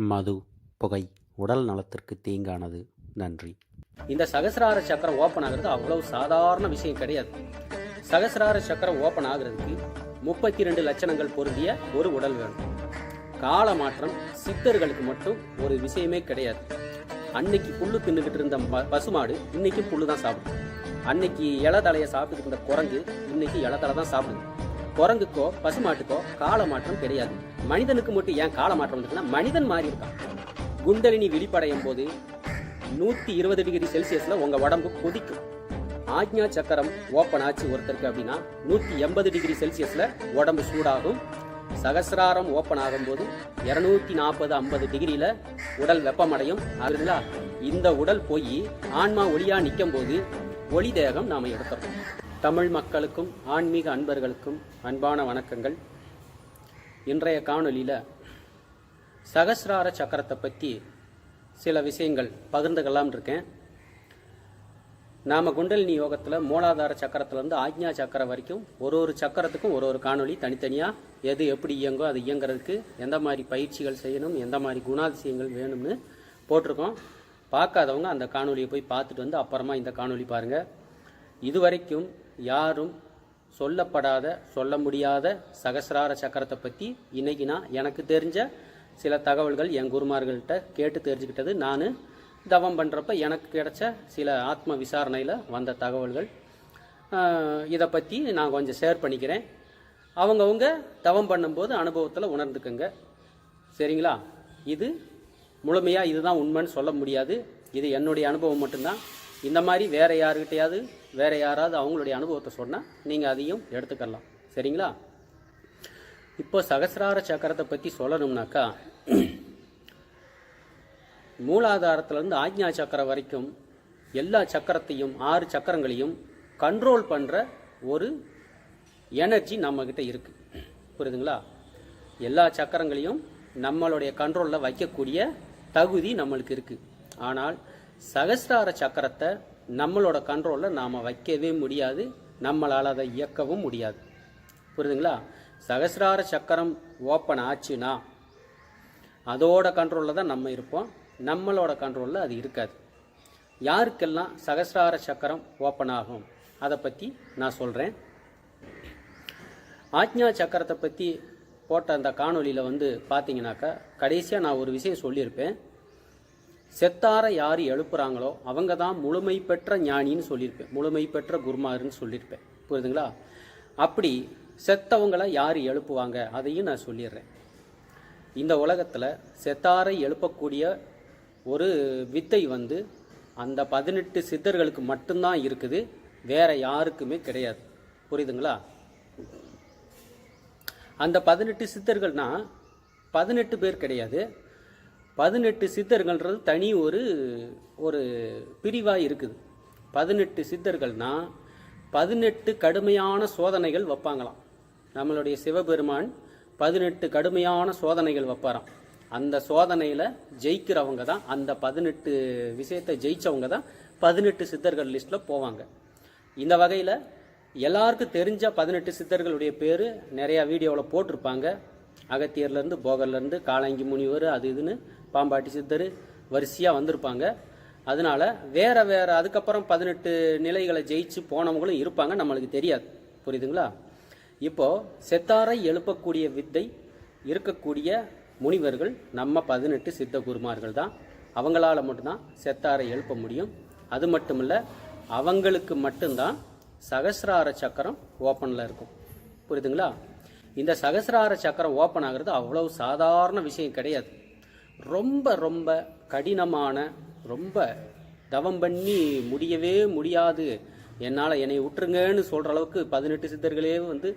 மது புகை உடல் நலத்திற்கு தீங்கானது. நன்றி. இந்த சகசிரார சக்கரம் ஓப்பன் ஆகிறது அவ்வளவு சாதாரண விஷயம் கிடையாது. சகசிரார சக்கரம் ஓப்பன் ஆகுறதுக்கு முப்பத்தி ரெண்டு லட்சணங்கள் பொருந்திய ஒரு உடல் வேணும். கால மாற்றம் சித்தர்களுக்கு மட்டும் ஒரு விஷயமே கிடையாது. அன்னைக்கு புல்லு தின்னுகிட்டு இருந்த ம- பசுமாடு இன்னைக்கு புல்லு தான் சாப்பிடும் அன்னைக்கு இலை தலையை சாப்பிட்டுட்டு இருந்த குரங்கு இன்னைக்கு இலை தலை தான் சாப்பிடுது. குரங்குக்கோ பசுமாட்டுக்கோ கால மாற்றம் கிடையாது. மனிதனுக்கு மட்டும் ஏன் கால மாற்றம் வந்துருக்குன்னா மனிதன் மாறி இருக்கான். குண்டலினி விழிப்படையும் போது நூத்தி இருபது டிகிரி செல்சியஸ்ல உங்க உடம்பு கொதிக்கும். ஆக்ஞா சக்கரம் ஓப்பன் ஆச்சு ஒருத்தருக்கு அப்படின்னா நூத்தி எண்பது டிகிரி செல்சியஸ்ல உடம்பு சூடாகும். சகசிராரம் ஓப்பன் ஆகும்போது இருநூத்தி நாற்பது ஐம்பது டிகிரியில உடல் வெப்பமடையும். அதுங்களா இந்த உடல் போய் ஆன்மா ஒளியா நிற்கும் போது ஒளி தேகம் நாம எடுத்துறோம். தமிழ் மக்களுக்கும் ஆன்மீக அன்பர்களுக்கும் அன்பான வணக்கங்கள். இன்றைய காணொலியில் சகசிரார சக்கரத்தை பற்றி சில விஷயங்கள் பகிர்ந்துக்கலாம் இருக்கேன். நாம் குண்டலினி யோகத்தில் மூலாதார சக்கரத்துலேருந்து ஆக்ஞா சக்கரம் வரைக்கும் ஒரு ஒரு சக்கரத்துக்கும் ஒரு ஒரு காணொலி தனித்தனியாக எது எப்படி இயங்கும் அது இயங்குறதுக்கு எந்த மாதிரி பயிற்சிகள் செய்யணும் எந்த மாதிரி குணாதிசயங்கள் வேணும்னு போட்டிருக்கோம். பார்க்காதவங்க அந்த காணொலியை போய் பார்த்துட்டு வந்து அப்புறமா இந்த காணொலி பாருங்கள் இதுவரைக்கும் யாரும் சொல்லப்படாத சொல்ல முடியாத சகசிரார சக்கரத்தை பற்றி இன்றைக்கி நான் எனக்கு தெரிஞ்ச சில தகவல்கள் என் குருமார்கள்ட்ட கேட்டு தெரிஞ்சுக்கிட்டது. நான் தவம் பண்ணுறப்ப எனக்கு கிடைச்ச சில ஆத்ம விசாரணையில் வந்த தகவல்கள். இதை பற்றி நான் கொஞ்சம் ஷேர் பண்ணிக்கிறேன். அவங்கவுங்க தவம் பண்ணும்போது அனுபவத்தில் உணர்ந்துக்குங்க. சரிங்களா? இது முழுமையாக இதுதான் உண்மைன்னு சொல்ல முடியாது. இது என்னுடைய அனுபவம் மட்டும்தான். இந்த மாதிரி வேறு யாருக்கிட்டையாவது வேறு யாராவது அவங்களுடைய அனுபவத்தை சொன்னால் நீங்கள் அதையும் எடுத்துக்கலாம். சரிங்களா? இப்போ சகசிரார சக்கரத்தை பற்றி சொல்லணும்னாக்கா மூலாதாரத்திலேருந்து ஆக்ஞா சக்கரம் வரைக்கும் எல்லா சக்கரத்தையும் ஆறு சக்கரங்களையும் கண்ட்ரோல் பண்ணுற ஒரு எனர்ஜி நம்மக்கிட்ட இருக்குது புரியுதுங்களா? எல்லா சக்கரங்களையும் நம்மளுடைய கண்ட்ரோலில் வைக்கக்கூடிய தகுதி நம்மளுக்கு இருக்குது ஆனால் சகசிரார சக்கரத்தை நம்மளோட கண்ட்ரோலில் நாம் வைக்கவே முடியாது நம்மளால் அதை இயக்கவும் முடியாது. புரியுதுங்களா? சகசிரார சக்கரம் ஓப்பன் ஆச்சுன்னா அதோட கண்ட்ரோலில் தான் நம்ம இருப்போம் நம்மளோட கண்ட்ரோலில் அது இருக்காது. யாருக்கெல்லாம் சகசிரார சக்கரம் ஓப்பன் ஆகும் அதை பற்றி நான் சொல்கிறேன் ஆக்ஞா சக்கரத்தை பற்றி போட்ட அந்த காணொலியில் வந்து பார்த்தீங்கன்னாக்கா கடைசியாக நான் ஒரு விஷயம் சொல்லியிருப்பேன். செத்தார யார் எழுப்புறாங்களோ அவங்க தான் முழுமை பெற்ற ஞானின்னு சொல்லியிருப்பேன். முழுமை பெற்ற குருமாருன்னு சொல்லியிருப்பேன். புரியுதுங்களா? அப்படி செத்தவங்களை யார் எழுப்புவாங்க? அதையும் நான் சொல்லிடுறேன். இந்த உலகத்தில் செத்தாரை எழுப்பக்கூடிய ஒரு வித்தை வந்து அந்த பதினெட்டு சித்தர்களுக்கு மட்டும்தான் இருக்குது. வேற யாருக்குமே கிடையாது. புரியுதுங்களா? அந்த பதினெட்டு சித்தர்கள்னால் பதினெட்டு பேர் கிடையாது. பதினெட்டு சித்தர்கள்ன்றது தனி ஒரு ஒரு பிரிவாக இருக்குது. பதினெட்டு சித்தர்கள்னா பதினெட்டு கடுமையான சோதனைகள் வைப்பாங்களாம். நம்மளுடைய சிவபெருமான் பதினெட்டு கடுமையான சோதனைகள் வைப்பாராம். அந்த சோதனையில் ஜெயிக்கிறவங்க தான் அந்த பதினெட்டு விஷயத்தை ஜெயிச்சவங்க தான் பதினெட்டு சித்தர்கள் லிஸ்ட்டில் போவாங்க. இந்த வகையில் எல்லாருக்கும் தெரிஞ்ச பதினெட்டு சித்தர்களுடைய பேர் நிறையா வீடியோவில் போட்டிருப்பாங்க. அகத்தியர்லேருந்து போகர்லேருந்து காளாங்கி முனிவர் அது இதுன்னு பாம்பாட்டி சித்தர் வரிசையாக வந்திருப்பாங்க. அதனால வேற வேற அதுக்கப்புறம் பதினெட்டு நிலைகளை ஜெயிச்சு போனவங்களும் இருப்பாங்க நம்மளுக்கு தெரியாது. புரியுதுங்களா? இப்போ செத்தாரை எழுப்பக்கூடிய வித்தை இருக்கக்கூடிய முனிவர்கள் நம்ம பதினெட்டு சித்த குருமார்கள் தான். அவங்களால மட்டும்தான் செத்தாரை எழுப்ப முடியும். அது மட்டும் இல்லை அவங்களுக்கு மட்டும்தான் சகசிரார சக்கரம் ஓப்பனில் இருக்கும். புரியுதுங்களா? இந்த சகசிரார சக்கரம் ஓப்பன் ஆகிறது அவ்வளவு சாதாரண விஷயம் கிடையாது. ரொம்ப ரொம்ப கடினமான ரொம்ப தவம் பண்ணி முடியவே முடியாது. என்னால் என்னை விட்டுருங்கன்னு சொல்கிற அளவுக்கு பதினெட்டு சித்தர்களே வந்து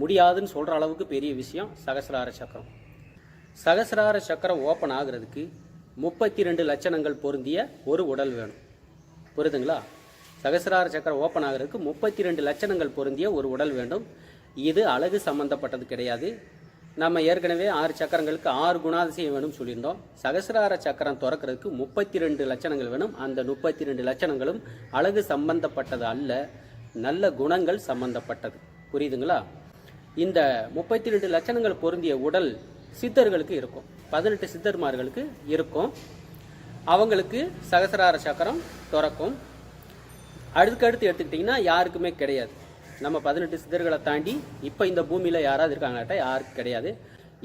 முடியாதுன்னு சொல்கிற அளவுக்கு பெரிய விஷயம் சகசிரார சக்கரம். சகசிரார சக்கரம் ஓப்பன் ஆகிறதுக்கு முப்பத்தி ரெண்டு லட்சணங்கள் பொருந்திய ஒரு உடல் வேணும். புரியுதுங்களா சகசிரார சக்கரம் ஓப்பன் ஆகிறதுக்கு முப்பத்தி ரெண்டு லட்சணங்கள் பொருந்திய ஒரு உடல் வேண்டும். இது அழகு சம்பந்தப்பட்டது கிடையாது. நம்ம ஏற்கனவே ஆறு சக்கரங்களுக்கு ஆறு குணாதிசயம் வேணும்னு சொல்லியிருந்தோம். சகசிரார சக்கரம் திறக்கிறதுக்கு முப்பத்தி ரெண்டு லட்சணங்கள் வேணும். அந்த முப்பத்தி ரெண்டு லட்சணங்களும் அழகு சம்பந்தப்பட்டது அல்ல. நல்ல குணங்கள் சம்பந்தப்பட்டது. புரியுதுங்களா? இந்த முப்பத்தி ரெண்டு லட்சணங்கள் பொருந்திய உடல் சித்தர்களுக்கு இருக்கும். பதினெட்டு சித்தர்மார்களுக்கு இருக்கும். அவங்களுக்கு சகசிரார சக்கரம் திறக்கும். அடுத்தடுத்து எடுத்துக்கிட்டிங்கன்னா யாருக்குமே கிடையாது. நம்ம பதினெட்டு சித்தர்களை தாண்டி இப்போ இந்த பூமியில் யாராவது இருக்காங்களாட்டா யாருக்கு கிடையாது.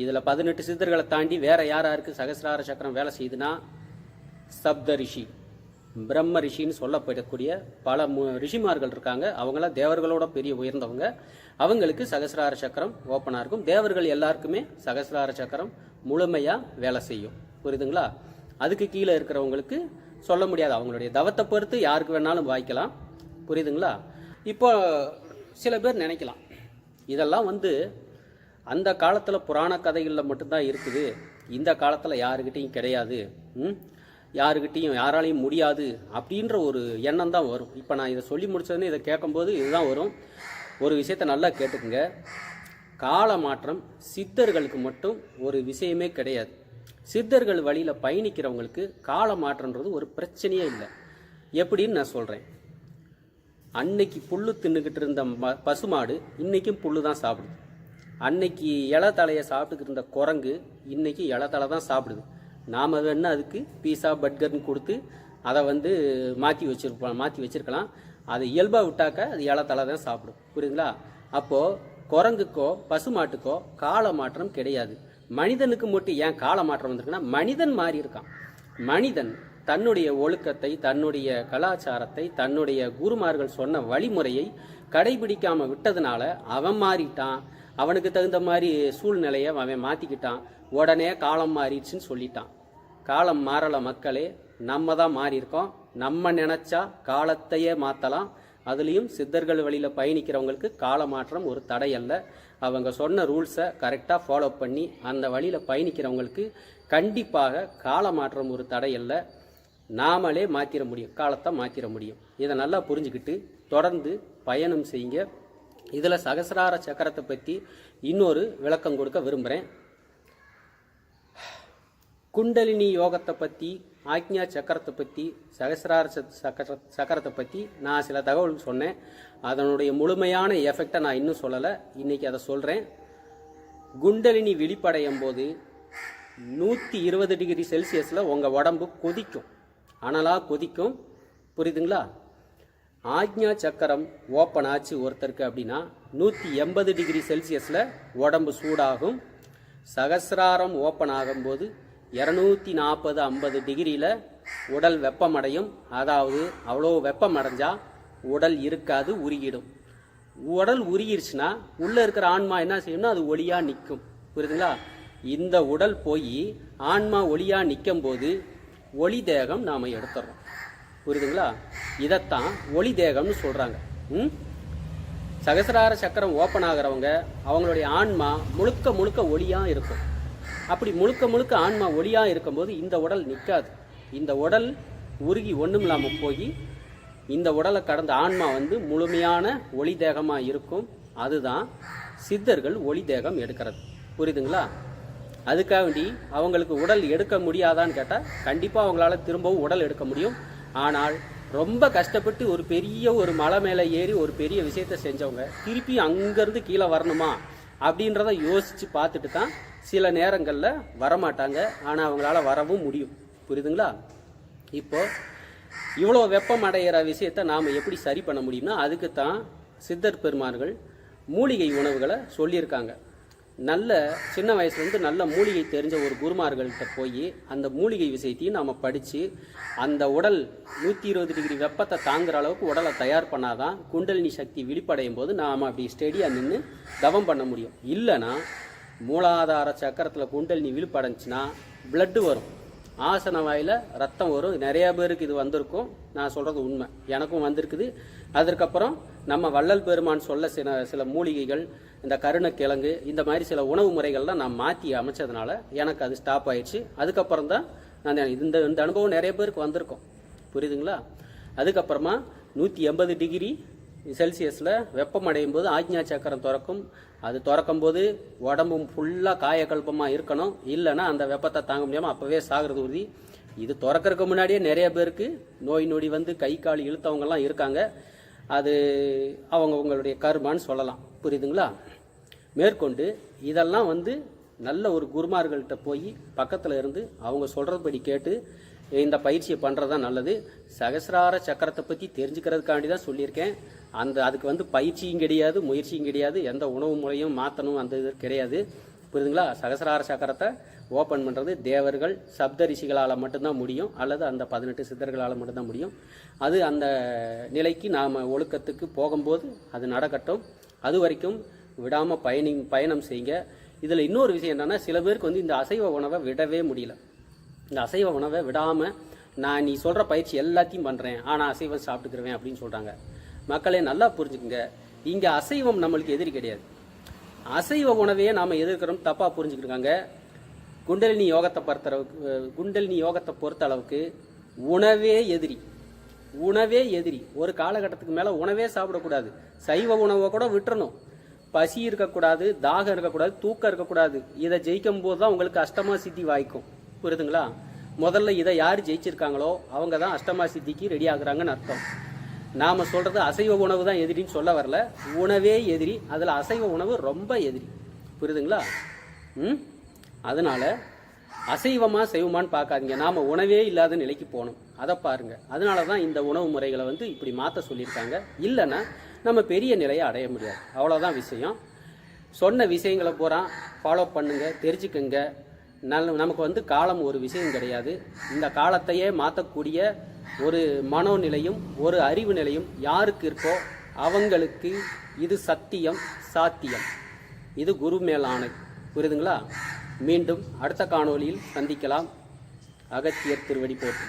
இதில் பதினெட்டு சித்தர்களை தாண்டி வேற யார் யாருக்கு சகசிரார சக்கரம் வேலை செய்யுதுன்னா சப்த ரிஷி பிரம்ம ரிஷின்னு சொல்லப்படக்கூடிய பல மு ரிஷிமார்கள் இருக்காங்க. அவங்களாம் தேவர்களோட பெரிய உயர்ந்தவங்க. அவங்களுக்கு சகசிரார சக்கரம் ஓப்பனாக இருக்கும். தேவர்கள் எல்லாருக்குமே சகசிரார சக்கரம் முழுமையாக வேலை செய்யும். புரியுதுங்களா? அதுக்கு கீழே இருக்கிறவங்களுக்கு சொல்ல முடியாது. அவங்களுடைய தவத்தை பொறுத்து யாருக்கு வேணாலும் வாய்க்கலாம். புரியுதுங்களா? இப்போ சில பேர் நினைக்கலாம். இதெல்லாம் வந்து அந்த காலத்தில் புராண கதைகளில் மட்டும்தான் இருக்குது. இந்த காலத்தில் யாருக்கிட்டேயும் கிடையாது. யாருக்கிட்டேயும் யாராலையும் முடியாது அப்படின்ற ஒரு எண்ணம் தான் வரும். இப்போ நான் இதை சொல்லி முடிச்சதுன்னு இதை கேட்கும்போது இதுதான் வரும். ஒரு விஷயத்தை நல்லா கேட்டுக்குங்க. கால மாற்றம் சித்தர்களுக்கு மட்டும் ஒரு விஷயமே கிடையாது. சித்தர்கள் வழியில் பயணிக்கிறவங்களுக்கு கால மாற்றம்ன்றது ஒரு பிரச்சனையே இல்லை. எப்படின்னு நான் சொல்கிறேன் அன்னைக்கு புல்லு தின்னுக்கிட்டு இருந்த ம- பசுமாடு இன்னைக்கும் புல்லு தான் சாப்பிடுது. அன்னைக்கு இலை தலையை சாப்பிட்டுக்கிட்டு இருந்த குரங்கு இன்னைக்கு இலை தலை தான் சாப்பிடுது. நாம் வேணால் அதுக்கு பீஸா பர்கர்னு கொடுத்து அதை வந்து மாற்றி வச்சிருப்போம் மாற்றி வச்சிருக்கலாம். அதை இயல்பாக விட்டாக்க அது இலை தலை தான் சாப்பிடும். புரியுதுங்களா? அப்போது குரங்குக்கோ பசுமாட்டுக்கோ கால மாற்றம் கிடையாது. மனிதனுக்கு மட்டும் ஏன் கால மாற்றம் வந்திருக்குன்னா மனிதன் மாறி இருக்கான். மனிதன் தன்னுடைய ஒழுக்கத்தை தன்னுடைய கலாச்சாரத்தை தன்னுடைய குருமார்கள் சொன்ன வழிமுறையை கடைபிடிக்காம விட்டதுனால அவன் மாறிட்டான். அவனுக்கு தகுந்த மாதிரி சூழ்நிலையை அவன் மாற்றிக்கிட்டான் உடனே காலம் மாறிடுச்சுன்னு சொல்லிட்டான். காலம் மாறல மக்களே நம்ம தான் மாறியிருக்கோம். நம்ம நினச்சா காலத்தையே மாற்றலாம் அதுலேயும் சித்தர்கள் வழியில் பயணிக்கிறவங்களுக்கு கால மாற்றம் ஒரு தடை அல்ல. அவங்க சொன்ன ரூல்ஸை கரெக்டாக ஃபாலோ பண்ணி அந்த வழியில் பயணிக்கிறவங்களுக்கு கண்டிப்பாக கால மாற்றம் ஒரு தடை அல்ல. நாமளே மாற்றிட முடியும் காலத்தை மாற்றிட முடியும். இதை நல்லா புரிஞ்சுக்கிட்டு தொடர்ந்து பயணம் செய்யுங்க. இதில் சகசிரார சக்கரத்தை பற்றி இன்னொரு விளக்கம் கொடுக்க விரும்புகிறேன் குண்டலினி யோகத்தை பற்றி ஆக்ஞா சக்கரத்தை பற்றி சகசிரார சக்கர சக்கரத்தை பற்றி நான் சில தகவல் சொன்னேன். அதனுடைய முழுமையான எஃபெக்டை நான் இன்னும் சொல்லலை. இன்றைக்கி அதை சொல்கிறேன் குண்டலினி விழிப்படையும் போது நூற்றி இருபது டிகிரி செல்சியஸில் உங்கள் உடம்பு கொதிக்கும். அனலாக கொதிக்கும். புரியுதுங்களா? ஆக்ஞா சக்கரம் ஓப்பன் ஆச்சு ஒருத்தருக்கு அப்படின்னா நூற்றி எண்பது டிகிரி செல்சியஸில் உடம்பு சூடாகும். சகசிராரம் ஓப்பன் ஆகும்போது இரநூத்தி நாற்பது ஐம்பது டிகிரியில் உடல் வெப்பமடையும். அதாவது அவ்வளோ வெப்பம் உடல் இருக்காது உருகிடும். உடல் உருகிருச்சுன்னா உள்ளே இருக்கிற ஆன்மா என்ன செய்யும்னா அது ஒளியாக நிற்கும். புரியுதுங்களா? இந்த உடல் போய் ஆன்மா ஒளியாக நிற்கும் போது ஒளி தேகம் நாம் எடுத்துடுறோம் புரியுதுங்களா? இதைத்தான் ஒளி தேகம்னு சொல்கிறாங்க ம்? சகசிரார சக்கரம் ஓப்பன் ஆகிறவங்க அவங்களுடைய ஆன்மா முழுக்க முழுக்க ஒளியாக இருக்கும். அப்படி முழுக்க முழுக்க ஆன்மா ஒளியாக இருக்கும்போது இந்த உடல் நிற்காது இந்த உடல் உருகி ஒன்றும் இல்லாமல் போய் இந்த உடலை கடந்த ஆன்மா வந்து முழுமையான ஒளி தேகமாக இருக்கும். அதுதான் சித்தர்கள் ஒளி தேகம் எடுக்கிறது. புரியுதுங்களா? அதுக்காக வேண்டி அவங்களுக்கு உடல் எடுக்க முடியாதான்னு கேட்டால் கண்டிப்பாக அவங்களால திரும்பவும் உடல் எடுக்க முடியும். ஆனால் ரொம்ப கஷ்டப்பட்டு ஒரு பெரிய ஒரு மலை மேலே ஏறி ஒரு பெரிய விஷயத்தை செஞ்சவங்க திருப்பி அங்கேருந்து கீழே வரணுமா அப்படின்றத யோசித்து பார்த்துட்டு தான் சில நேரங்களில் வரமாட்டாங்க. ஆனால் அவங்களால வரவும் முடியும். புரியுதுங்களா? இப்போது இவ்வளோ வெப்பம் அடைகிற விஷயத்தை நாம் எப்படி சரி பண்ண முடியும்னா அதுக்கு தான் சித்தர் பெருமான்கள் மூலிகை உணவுகளை சொல்லியிருக்காங்க. நல்ல சின்ன வயசுலேருந்து நல்ல மூலிகை தெரிஞ்ச ஒரு குருமார்கள்கிட்ட போய் அந்த மூலிகை விஷயத்தையும் நாம் படித்து அந்த உடல் நூற்றி இருபது டிகிரி வெப்பத்தை தாங்குற அளவுக்கு உடலை தயார் பண்ணாதான் குண்டலினி சக்தி விழிப்படையும் போது நாம் அப்படி ஸ்டெடியாக நின்று தவம் பண்ண முடியும். இல்லைன்னா மூலாதார சக்கரத்தில் குண்டலினி விழிப்படைஞ்சுன்னா பிளட்டு வரும். ஆசன வாயில் ரத்தம் வரும். நிறையா பேருக்கு இது வந்திருக்கும். நான் சொல்கிறது உண்மை. எனக்கும் வந்திருக்குது. அதற்கப்புறம் நம்ம வள்ளல் பெருமான் சொல்ல சில சில மூலிகைகள் இந்த கருணக்கிழங்கு இந்த மாதிரி சில உணவு முறைகள்லாம் நான் மாற்றி அமைச்சதுனால எனக்கு அது ஸ்டாப் ஆயிடுச்சு. அதுக்கப்புறம் தான் நான் இந்த இந்த அனுபவம் நிறைய பேருக்கு வந்திருக்கும். புரியுதுங்களா? அதுக்கப்புறமா நூற்றி எண்பது டிகிரி செல்சியஸில் வெப்பம் அடையும் போது ஆக்ஞா சக்கரம் திறக்கும். அது திறக்கும் போது உடம்பும் ஃபுல்லாக காயக்கல்பமாக இருக்கணும். இல்லைன்னா அந்த வெப்பத்தை தாங்க முடியாமல் அப்போவே சாகிறது உறுதி. இது திறக்கறதுக்கு முன்னாடியே நிறைய பேருக்கு நோய் நொடி வந்து கை கால் இழுத்தவங்கெல்லாம் இருக்காங்க. அது அவங்க உங்களுடைய சொல்லலாம். புரியுதுங்களா? மேற்கொண்டு இதெல்லாம் வந்து நல்ல ஒரு குருமார்கள்கிட்ட போய் பக்கத்தில் இருந்து அவங்க சொல்கிறபடி கேட்டு இந்த பயிற்சியை பண்ணுறது தான் நல்லது. சகசிரார சக்கரத்தை பற்றி தெரிஞ்சுக்கிறதுக்காண்டி தான் சொல்லியிருக்கேன். அந்த அதுக்கு வந்து பயிற்சியும் கிடையாது முயற்சியும் கிடையாது. எந்த உணவு முறையும் மாற்றணும் அந்த இது கிடையாது. புரியுதுங்களா? சகசிரார சக்கரத்தை ஓப்பன் பண்ணுறது தேவர்கள் சப்த ரிஷிகளால் மட்டும்தான் முடியும். அல்லது அந்த பதினெட்டு சித்தர்களால் மட்டும்தான் முடியும். அது அந்த நிலைக்கு நாம் ஒழுக்கத்துக்கு போகும்போது அது நடக்கட்டும். அது வரைக்கும் விடாமல் பயணி பயணம் செய்யுங்க. இதில் இன்னொரு விஷயம் என்னென்னா சில பேருக்கு வந்து இந்த அசைவ உணவை விடவே முடியல. இந்த அசைவ உணவை விடாமல் நான் நீ சொல்கிற பயிற்சி எல்லாத்தையும் பண்ணுறேன் ஆனால் அசைவம் சாப்பிட்டுக்கிறவேன் அப்படின்னு சொல்கிறாங்க மக்களே நல்லா புரிஞ்சுக்குங்க. இங்கே அசைவம் நம்மளுக்கு எதிரி கிடையாது. அசைவ உணவையே நாம் எதிர்க்கிறோம் தப்பாக புரிஞ்சுக்கிருக்காங்க. குண்டலினி யோகத்தை பொறுத்த அளவுக்கு குண்டலினி யோகத்தை பொறுத்த அளவுக்கு உணவே எதிரி. உணவே எதிரி. ஒரு காலகட்டத்துக்கு மேலே உணவே சாப்பிடக்கூடாது. சைவ உணவை கூட விட்டுறணும். பசி இருக்கக்கூடாது தாகம் இருக்கக்கூடாது தூக்கம் இருக்கக்கூடாது. இதை ஜெயிக்கும் போது தான் உங்களுக்கு அஷ்டமா சித்தி வாய்க்கும். புரியுதுங்களா? முதல்ல இதை யார் ஜெயிச்சிருக்காங்களோ அவங்க தான் அஷ்டமா சித்திக்கு ரெடி ஆகுறாங்கன்னு அர்த்தம். நாம் சொல்கிறது அசைவ உணவு தான் எதிரின்னு சொல்ல வரல. உணவே எதிரி. அதில் அசைவ உணவு ரொம்ப எதிரி. புரியுதுங்களா? ம்? அதனால் அசைவமாக செய்வமான்னு பார்க்காதீங்க. நாம் உணவே இல்லாத நிலைக்கு போகணும். அதை பாருங்கள் அதனால தான் இந்த உணவு முறைகளை வந்து இப்படி மாற்ற சொல்லியிருக்காங்க. இல்லைன்னா நம்ம பெரிய நிலையை அடைய முடியாது. அவ்வளோதான் விஷயம். சொன்ன விஷயங்களை பூரா ஃபாலோ பண்ணுங்க தெரிஞ்சுக்கங்க. நல்ல நமக்கு வந்து காலம் ஒரு விஷயம் கிடையாது. இந்த காலத்தையே மாற்றக்கூடிய ஒரு மனோநிலையும் ஒரு அறிவு நிலையும் யாருக்கு இருக்கோ அவங்களுக்கு இது சத்தியம் சாத்தியம். இது குரு மேல் புரியுதுங்களா? மீண்டும் அடுத்த காணொளியில் சந்திக்கலாம். அகத்தியர் திருவடி போட்டி